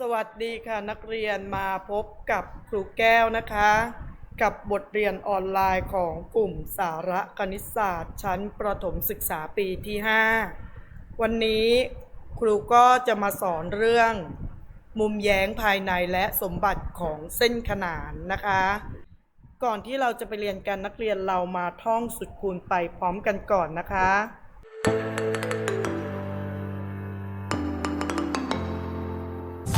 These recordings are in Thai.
สวัสดีค่ะนักเรียนมาพบกับครูแก้วนะคะ กับบทเรียนออนไลน์ของกลุ่มสาระคณิตศาสตร์ ชั้นประถมศึกษาปีที่ 5 วันนี้ครูก็จะมาสอนเรื่อง มุมแย้งภายในและสมบัติของเส้นขนานนะคะ ก่อนที่เราจะไปเรียนกันนักเรียนเรามาท่องสุดคูณไปพร้อมกันก่อนนะคะ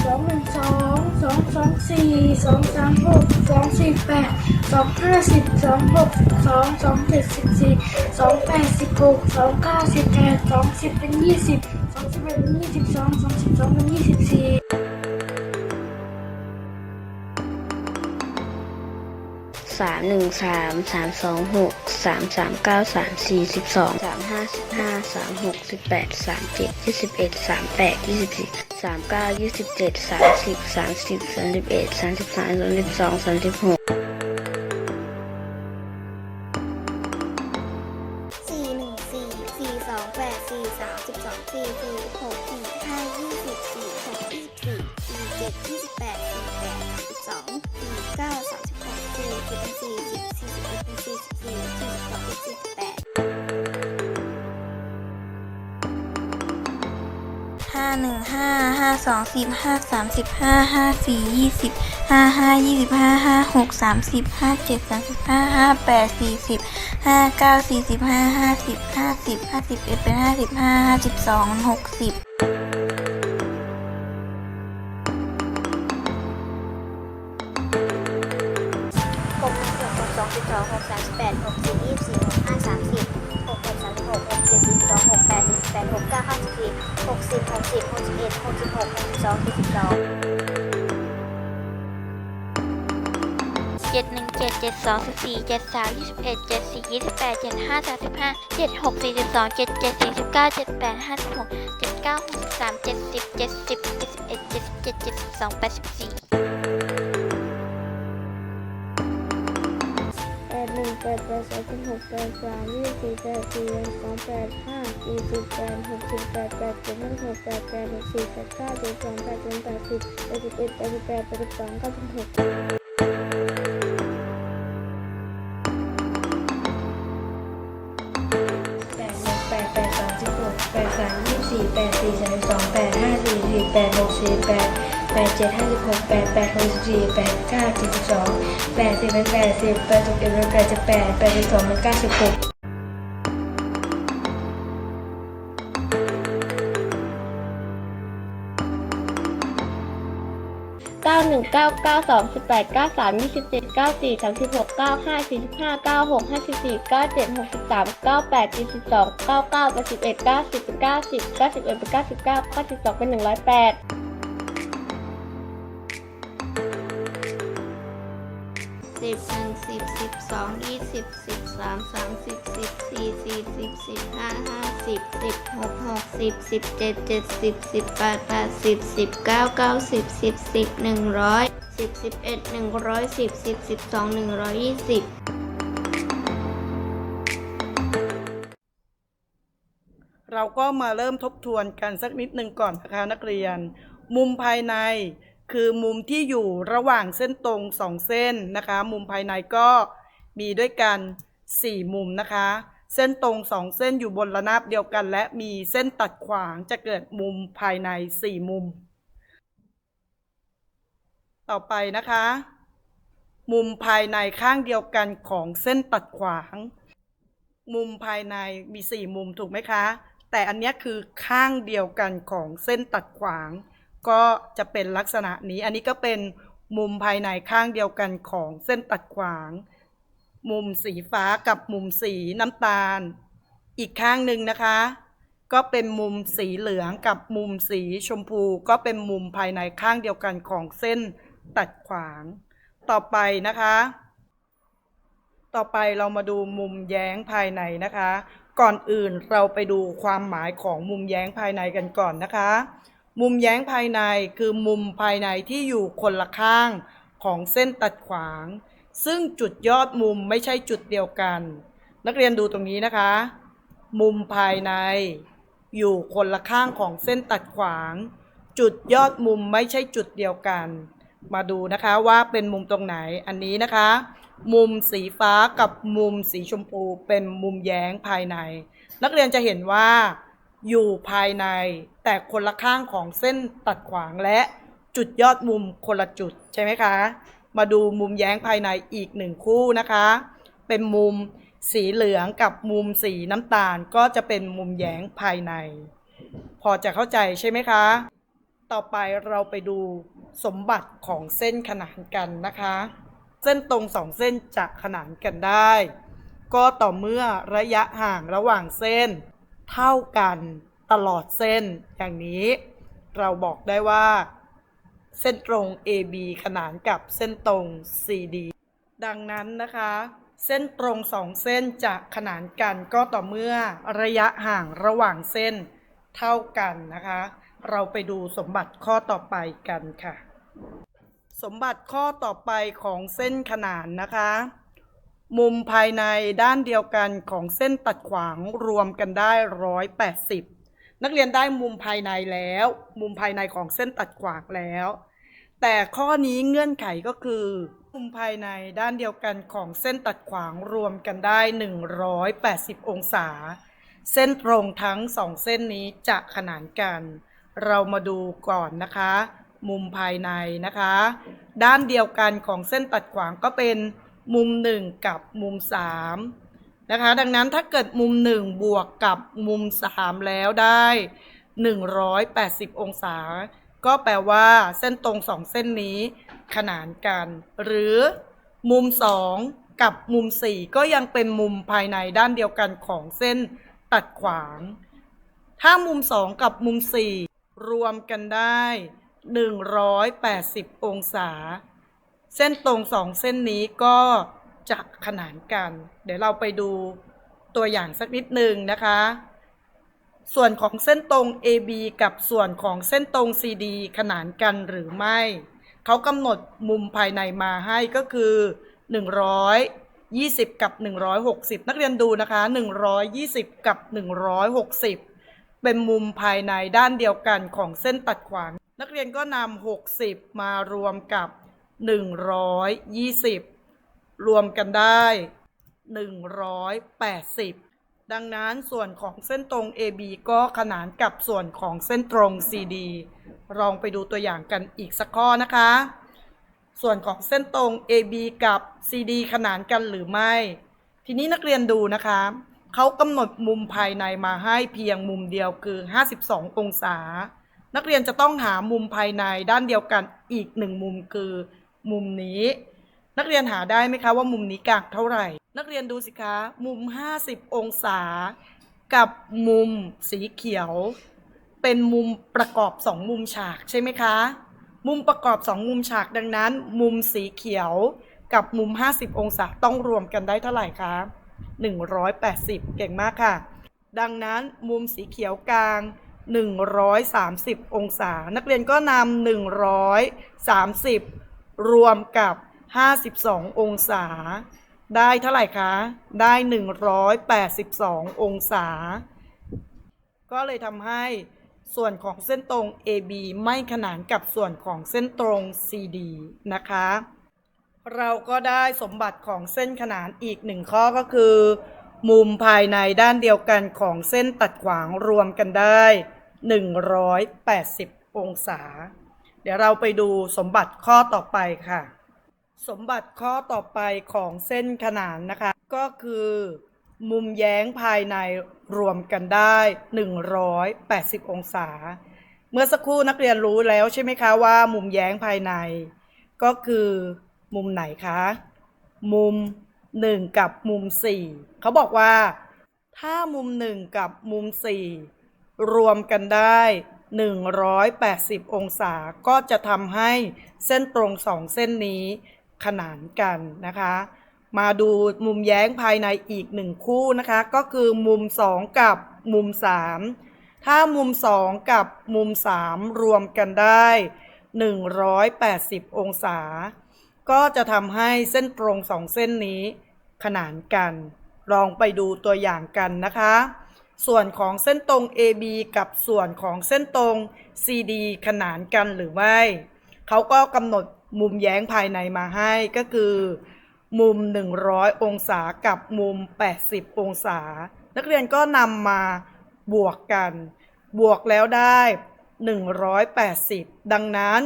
สองหนึ่งสองสองสองสี่สองสามหกสองสี่แปดสองห้าสิบสองหกสองสองเจ็ดสิบสี่สองแปดสิบหกสองเก้าสิบแปดสองสิบเป็นยี่สิบสองสิบเอ็ดเป็นยี่สิบสองสองสิบสองเป็นยี่สิบสี่ สามหนึ่งสามสามสองหกสามสามเก้าสามสี่สิบสองสามห้าสิบห้าสามหกสิบแปดสามเจ็ดยี่สิบเอ็ดสามแปดยี่สิบสี่สามเก้ายี่สิบเจ็ดสามสิบสามสิบสามสิบเอ็ดสามสิบสามสามสิบสองสามสิบหกสี่หนึ่งสี่สี่สองแปดสี่สามสิบสองสี่สี่ ห้าหนึ่งห้าห้าสองสิบห้าสามสิบห้าห้าสี่ยี่สิบห้าห้ายี่สิบห้าห้าหกสามสิบห้าเจ็ดสามสิบห้าห้าแปดสี่สิบห้าเก้าสี่สิบห้าห้าสิบห้าสิบห้าสิบเอ็ดเป็นห้าสิบห้าห้าสิบสองหกสิบ เก้าห้าสิบสี่หกสิบหกสิบหกสิบเอ็ดหกสิบหกหกสิบสองเจ็ดสิบสองเจ็ดหนึ่งเจ็ดเจ็ดสองสิบสี่เจ็ดสามยี่สิบเอ็ดเจ็ดสี่ยี่สิบแปดเจ็ดห้าสามสิบห้าเจ็ดหกสี่สิบสองเจ็ดเจ็ดสี่สิบเก้าเจ็ดแปดห้าสิบหกเจ็ดเก้าหกสิบสามเจ็ดสิบเจ็ดสิบเจ็ดสิบเอ็ดเจ็ดสิบเจ็ดเจ็ดสิบสองแปดสิบสี่ ปดแปดสองสิบหกแปดสามยี่สี่แปดสี่สองแปดห้าสี่สิบแปดหกสิบแปดแปดเจ็ดห้าหกแปดแปดหกสี่แปดเก้าเจ็ดสองแปดเจ็ดแปดสิบแปดสิบเอ็ดแปดสิบแปดแปดสิบสองเก้าสิบหกแปดแปดแปดสามสิบหกแปดสามยี่สี่แปดสี่สามสิบสองแปดห้าสี่สิบแปดหกสี่แปด แปดเจ็ดห้าสิบหกแปดแปดหกสิบสี่แปดเก้าเจ็ดสิบสองแปดสิบเป็นแปดสิบแปดสิบเอ็ดเป็นแปดสิบแปดแปดสิบสองเป็นเก้าสิบหกเก้าหนึ่งเก้าเก้าสองสิบแปดเก้าสามยี่สิบเจ็ดเก้าสี่สามสิบหกเก้าห้าสี่สิบห้าเก้าหกห้าสิบสี่เก้าเจ็ดหกสิบสามเก้าแปดสี่สิบสองเก้าเก้าแปดสิบเอ็ดเก้าสิบเป็นเก้าสิบเก้าสิบเอ็ดเป็นเก้าสิบเก้าเก้าสิบสองเป็นหนึ่งร้อยแปด สิบหนึ่งสิบสิบสองยี่สิบสิบสามสามสิบสิบสี่สี่สิบสิบห้าห้าสิบสิบหกหกสิบสิบเจ็ดเจ็ดสิบสิบแปดแปดสิบสิบเก้าเก้าสิบสิบสิบหนึ่งร้อยสิบสิบเอ็ดหนึ่งร้อยสิบสิบสิบสองหนึ่งร้อยยี่สิบเราก็มาเริ่มทบทวนกันสักนิดหนึ่งก่อนนะคะนักเรียน มุมภายใน คือมุมที่อยู่ระหว่างเส้นตรงสองเส้นนะคะ มุมภายในก็มีด้วยกัน 4 มุมนะคะ เส้นตรงสองเส้นอยู่บนระนาบเดียวกัน และมีเส้นตัดขวางจะเกิดมุมภายใน 4 มุม ต่อไปนะคะ มุมภายในข้างเดียวกันของเส้นตัดขวาง มุมภายในมีสี่มุมถูกไหมคะ แต่อันนี้คือข้างเดียวกันของเส้นตัดขวาง ก็จะเป็นลักษณะนี้ อันนี้ก็เป็นมุมภายในข้างเดียวกันของเส้นตัดขวาง มุมสีฟ้ากับมุมสีน้ำตาล อีกข้างหนึ่งนะคะ ก็เป็นมุมสีเหลืองกับมุมสีชมพู ก็เป็นมุมภายในข้างเดียวกันของเส้นตัดขวาง ต่อไปนะคะ ต่อไปเรามาดูมุมแย้งภายในนะคะ ก่อนอื่นเราไปดูความหมายของมุมแย้งภายในกันก่อนนะคะ มุมแย้งภายในคือมุมภายในที่อยู่คนละข้างของเส้นตัดขวาง ซึ่งจุดยอดมุมไม่ใช่จุดเดียวกัน นักเรียนดูตรงนี้นะคะ มุมภายใน อยู่คนละข้างของเส้นตัดขวาง จุดยอดมุมไม่ใช่จุดเดียวกัน มาดูนะคะว่าเป็นมุมตรงไหนอันนี้นะคะ มุมสีฟ้ากับมุมสีชมพูเป็นมุมแย้งภายใน นักเรียนจะเห็นว่า อยู่ภายใน แต่คนละข้างของเส้นตัดขวางและจุดยอดมุมคนละจุดใช่ไหมคะ มาดูมุมแย้งภายในอีกหนึ่งคู่นะคะ เป็นมุมสีเหลืองกับมุมสีน้ำตาลก็จะเป็นมุมแย้งภายใน พอจะเข้าใจใช่ไหมคะ ต่อไปเราไปดูสมบัติของเส้นขนานกันนะคะ เส้นตรงสองเส้นจะขนานกันได้ ก็ต่อเมื่อระยะห่างระหว่างเส้น เท่ากันตลอดเส้น อย่างนี้เราบอกได้ว่า เส้นตรง AB ขนานกับเส้นตรง CD ดังนั้นนะคะ เส้นตรงสองเส้นจะขนานกันก็ต่อเมื่อระยะห่างระหว่างเส้นเท่ากันนะคะ เราไปดูสมบัติข้อต่อไปกันค่ะ สมบัติข้อต่อไปของเส้นขนานนะคะ มุมภายในด้านเดียวกันของเส้นตัดขวางรวมกันได้ 180 นักเรียนได้มุมภายในแล้ว มุมภายในของเส้นตัดขวางแล้ว แต่ข้อนี้เงื่อนไขก็คือ มุมภายในด้านเดียวกันของเส้นตัดขวางรวมกันได้ 180 องศา เส้นตรงทั้งสองเส้นนี้จะขนานกัน เรามาดูก่อนนะคะ มุมภายในนะคะ ด้านเดียวกันของเส้นตัดขวางก็เป็น มุม 1 กับมุม 3 นะคะ ดังนั้นถ้าเกิดมุม 1 บวกกับมุม 3 แล้วได้ 180 องศา ก็แปลว่าเส้นตรงสองเส้นนี้ขนานกัน หรือมุม 2 กับมุม 4 ก็ยังเป็นมุมภายในด้านเดียวกันของเส้นตัดขวาง ถ้ามุม 2 กับมุม 4 รวมกันได้ 180 องศา เส้นตรงสองเส้นนี้ก็จะขนานกัน เดี๋ยวเราไปดูตัวอย่างสักนิดหนึ่งนะคะ ส่วนของเส้นตรง AB กับส่วนของเส้นตรง CD ขนานกันหรือไม่ เขากำหนดมุมภายในมาให้ก็คือ 120 กับ 160 นักเรียนดูนะคะ 120 กับ 160 เป็นมุมภายในด้านเดียวกันของเส้นตัดขวาง นักเรียนก็นำ60 มารวมกับ 120 รวมกันได้ 180 ดังนั้นส่วนของเส้นตรง AB ก็ขนานกับส่วนของเส้นตรง CD ลองไปดูตัวอย่างกันอีกสักข้อนะคะ ส่วนของเส้นตรง AB กับ CD ขนานกันหรือไม่ ทีนี้นักเรียนดูนะคะเขากำหนดมุมภายในมาให้เพียงมุมเดียวคือ 52 องศา นักเรียนจะต้องหามุมภายในด้านเดียวกันอีกหนึ่งมุมคือ มุมนี้ นักเรียนหาได้ไหมคะว่ามุมนี้กางเท่าไหร่ นักเรียนดูสิคะ มุม 50 องศา กับมุมสีเขียว เป็นมุมประกอบ2มุมฉากใช่ไหมคะ มุมประกอบ2มุมฉากดังนั้น มุมสีเขียวกับมุม 50 องศาต้องรวมกันได้เท่าไหร่คะ180 เก่งมากค่ะ ดังนั้นมุมสีเขียวกลาง 130 องศา นักเรียนก็นำ130 รวมกับ 52 องศา ได้เท่าไหร่คะ ได้ 182 องศา ก็เลยทำให้ส่วนของเส้นตรง AB ไม่ขนานกับส่วนของเส้นตรง CD นะคะ เราก็ได้สมบัติของเส้นขนานอีกหนึ่งข้อก็คือ มุมภายในด้านเดียวกันของเส้นตัดขวางรวมกันได้ 180 องศา เดี๋ยวเราไปดูสมบัติข้อต่อไปค่ะ สมบัติข้อต่อไปของเส้นขนานนะคะ ก็คือ มุมแย้งภายในรวมกันได้ 180 องศา เมื่อสักครู่นักเรียนรู้แล้วใช่ไหมคะว่า มุมแย้งภายใน ก็คือมุมไหนคะ มุม 1 กับมุม 4 เขาบอกว่า ถ้ามุม 1 กับมุม 4 รวมกันได้ 180 องศาก็จะทำให้เส้นตรงสองเส้นนี้ขนานกันนะคะ มาดูมุมแย้งภายในอีกหนึ่งคู่นะคะ ก็คือมุม 2 กับมุม 3 ถ้ามุม 2 กับมุม 3 รวมกันได้ 180 องศา ก็จะทำให้เส้นตรงสองเส้นนี้ขนานกัน ลองไปดูตัวอย่างกันนะคะ ส่วนของเส้นตรง AB กับส่วนของเส้นตรง CD ขนานกันหรือไม่ เขาก็กำหนดมุมแย้งภายในมาให้ก็คือ มุม 100 องศากับมุม 80 องศา นักเรียนก็นำมาบวกกัน บวกแล้วได้ 180 ดังนั้น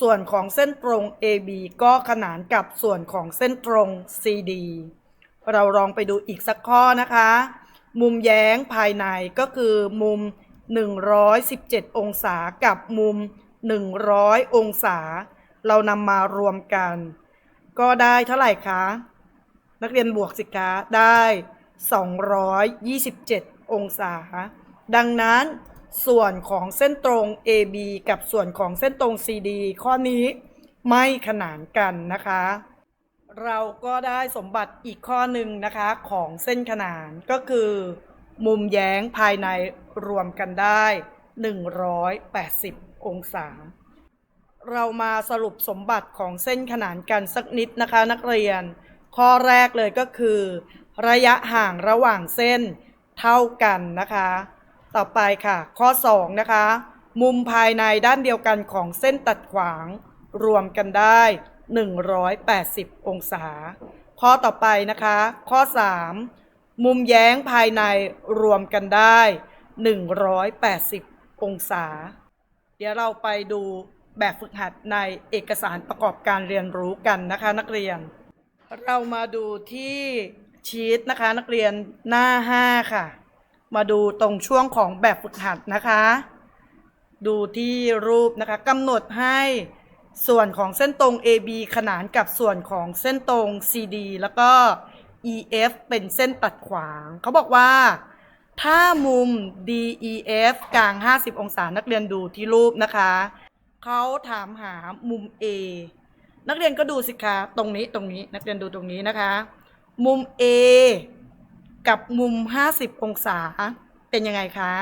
ส่วนของเส้นตรง AB ก็ขนานกับส่วนของเส้นตรง CD เราลองไปดูอีกสักข้อนะคะ มุมแย้งภายในก็คือมุม 117 องศากับมุม 100 องศา เรานำมารวมกัน ก็ได้เท่าไหร่คะ นักเรียนบวกสิคะได้ 227 องศา ดังนั้นส่วนของเส้นตรง AB กับส่วนของเส้นตรง CD ข้อนี้ไม่ขนานกันนะคะ เราก็ได้สมบัติอีกข้อหนึ่งนะคะของเส้นขนานก็คือ มุมแย้งภายในรวมกันได้ 180 องศา เรามาสรุปสมบัติของเส้นขนานกันสักนิดนะคะนักเรียน ข้อแรกเลยก็คือ ระยะห่างระหว่างเส้นเท่ากันนะคะ ต่อไปค่ะ ข้อ 2 นะคะ มุมภายในด้านเดียวกันของเส้นตัดขวางรวมกันได้ 180 องศา ข้อต่อไปนะคะ ข้อ 3 มุมแย้งภายในรวมกันได้ 180 องศา เดี๋ยวเราไปดูแบบฝึกหัดในเอกสารประกอบการเรียนรู้กันนะคะ นักเรียน เรามาดูที่ชีตนะคะ นักเรียนหน้า 5 ค่ะ มาดูตรงช่วงของแบบฝึกหัดนะคะ ดูที่รูปนะคะกำหนดให้ ส่วนของเส้นตรง AB ขนานกับส่วนของเส้นตรง CD แล้วก็ EF เป็นเส้นตัดขวาง เขาบอกว่า ถ้ามุม DEF กลาง 50 องศา นักเรียนดูที่รูปนะคะ เขาถามหามุม A นักเรียนก็ดูสิคะ ตรงนี้ตรงนี้นักเรียนดูตรงนี้นะคะ มุม A กับมุม 50 องศา เป็นยังไงคะ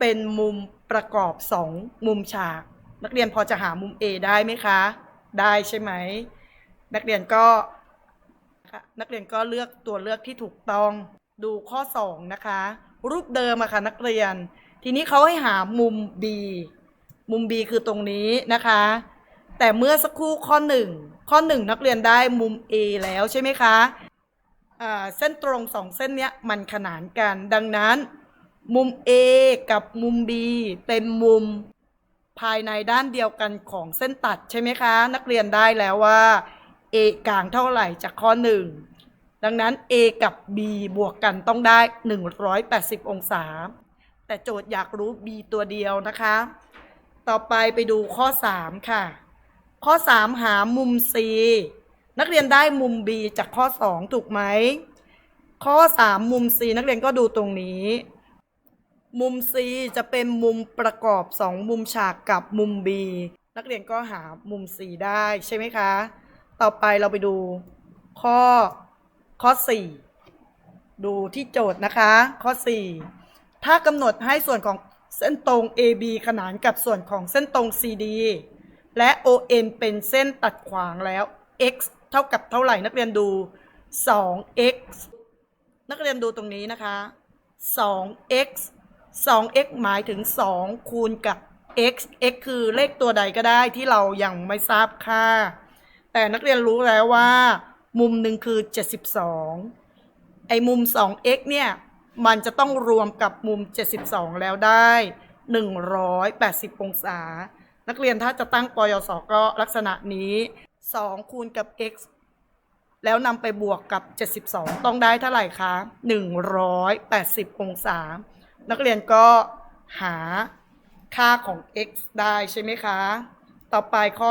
เป็นมุมประกอบ 2 มุมฉาก นักเรียนพอจะหามุม A ได้ไหมคะ ได้ใช่ไหม นักเรียนก็นักเรียนก็เลือกตัวเลือกที่ถูกต้องดูข้อ 2 นะคะ รูปเดิมอะค่ะนักเรียน ทีนี้เขาให้หามุม B มุม B คือตรงนี้นะคะ แต่เมื่อสักครู่ข้อ 1 ข้อ 1 นักเรียนได้มุม A แล้วใช่ไหมคะเส้นตรงสองเส้นเนี้ยมันขนานกัน ดังนั้น มุม A กับมุม B เป็นมุม ภายในด้านเดียวกันของเส้นตัดใช่ไหมคะ นักเรียนได้แล้วว่า A กลางเท่าไหร่จากข้อ 1 ดังนั้น A กับ B บวกกันต้องได้ 180 องศา แต่โจทย์อยากรู้ B ตัวเดียวนะคะ ต่อไปไปดูข้อ 3 ค่ะ ข้อ 3 หามุม C นักเรียนได้มุม B จากข้อ 2 ถูกไหม ข้อ 3 มุม C นักเรียนก็ดูตรงนี้ มุม C จะเป็นมุมประกอบ 2 มุมฉากกับมุม B นักเรียนก็หามุม C ได้ใช่ไหมคะ ต่อไปเราไปดูข้อข้อ 4 ดูที่โจทย์นะคะ ข้อ 4 ถ้ากำหนดให้ส่วนของเส้นตรง AB ขนานกับส่วนของเส้นตรง CD และ ON เป็นเส้นตัดขวางแล้ว x เท่ากับเท่าไหร่นักเรียนดู 2x นักเรียนดูตรงนี้นะคะ 2x 2x หมายถึง 2 คูณกับ x x คือเลขตัวใดก็ได้ที่เรายังไม่ทราบค่า แต่นักเรียนรู้แล้วว่า มุมหนึ่งคือ 72 ไอ้มุม 2x เนี่ย มันจะต้องรวมกับมุม 72 แล้วได้ 180 องศา นักเรียนถ้าจะตั้งปยศก็ลักษณะนี้ 2 คูณกับ x แล้วนำไปบวกกับ 72 ต้องได้เท่าไหร่คะ 180 องศา นักเรียนก็หาค่าของ x ได้ใช่ไหมคะ ต่อไปข้อ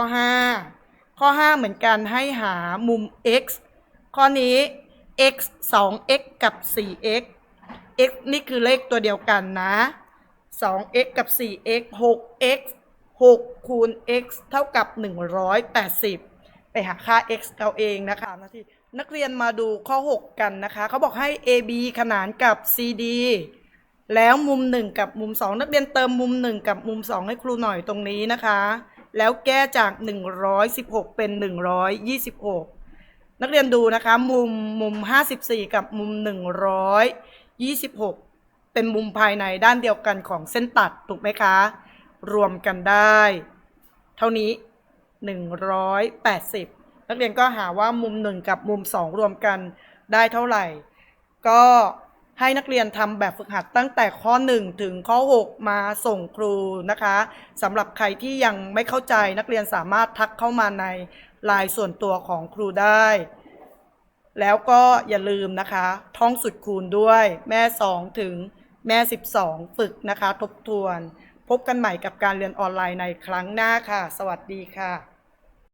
5 ข้อ 5 เหมือนกันให้หามุม x ข้อนี้ x 2x กับ 4x x นี่คือเลขตัวเดียวกันนะ 2x กับ 4x 6x 6 คูณ x เท่ากับ 180 ไปหาค่า x เอาเองนะคะนาทีนักเรียนมาดูข้อ 6 กันนะคะ เขาบอกให้ AB ขนานกับ CD แล้วมุม 1 กับมุม 2 นักเรียนเติมมุม 1 กับมุม 2 ให้ครูหน่อยตรงนี้นะคะ แล้วแก้จาก 116 เป็น 126 นักเรียนดูนะคะมุมมุม 54 กับมุม 126 เป็นมุมภายในด้านเดียวกันของเส้นตัดถูกไหมคะ รวมกันได้ เท่านี้ 180 นักเรียนก็หาว่ามุม 1 กับมุม 2 รวมกันได้เท่าไหร่ ก็ ให้นักเรียนทำแบบฝึกหัดตั้งแต่ข้อ 1 ถึงข้อ 6 มาส่งครูนะคะสำหรับใครที่ยังไม่เข้าใจนักเรียนสามารถทักเข้ามาในไลน์ส่วนตัวของครูได้ แล้วก็อย่าลืมนะคะ ท่องสุดคูณด้วยแม่ 2 ถึงแม่ 12 ฝึกนะคะ ทบทวน พบกันใหม่กับการเรียนออนไลน์ในครั้งหน้าค่ะ สวัสดีค่ะ